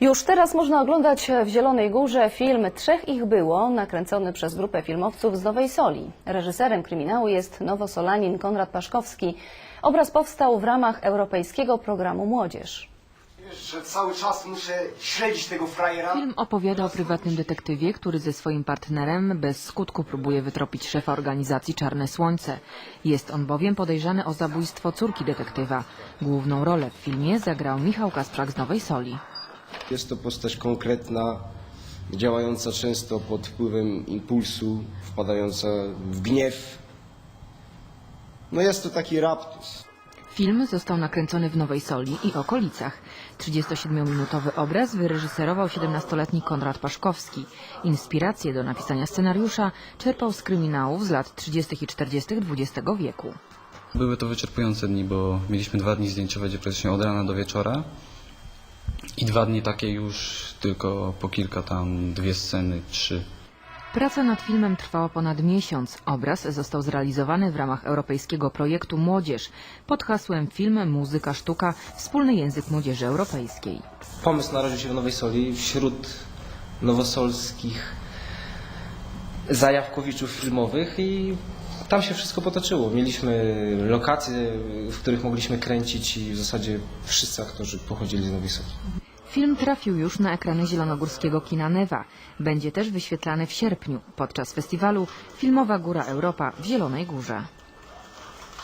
Już teraz można oglądać w Zielonej Górze film Trzech ich było, nakręcony przez grupę filmowców z Nowej Soli. Reżyserem kryminału jest nowosolanin Konrad Paszkowski. Obraz powstał w ramach europejskiego programu Młodzież. Wiesz, że cały czas muszę śledzić tego frajera. Film opowiada o prywatnym detektywie, który ze swoim partnerem bez skutku próbuje wytropić szefa organizacji Czarne Słońce. Jest on bowiem podejrzany o zabójstwo córki detektywa. Główną rolę w filmie zagrał Michał Kasprzak z Nowej Soli. Jest to postać konkretna, działająca często pod wpływem impulsu, wpadająca w gniew. No jest to taki raptus. Film został nakręcony w Nowej Soli i okolicach. 37-minutowy obraz wyreżyserował 17-letni Konrad Paszkowski. Inspiracje do napisania scenariusza czerpał z kryminałów z lat 30. i 40. XX wieku. Były to wyczerpujące dni, bo mieliśmy dwa dni zdjęciowe, gdzie praktycznie od rana do wieczora. I dwa dni takie już tylko po kilka tam, dwie sceny, trzy. Praca nad filmem trwała ponad miesiąc. Obraz został zrealizowany w ramach europejskiego projektu Młodzież pod hasłem Film, Muzyka, Sztuka Wspólny Język Młodzieży Europejskiej. Pomysł narodził się w Nowej Soli wśród nowosolskich zajawkowiczów filmowych i tam się wszystko potoczyło. Mieliśmy lokacje, w których mogliśmy kręcić i w zasadzie wszyscy aktorzy pochodzili z Nowej Soli. Film trafił już na ekrany zielonogórskiego kina Newa. Będzie też wyświetlany w sierpniu podczas festiwalu Filmowa Góra Europa w Zielonej Górze.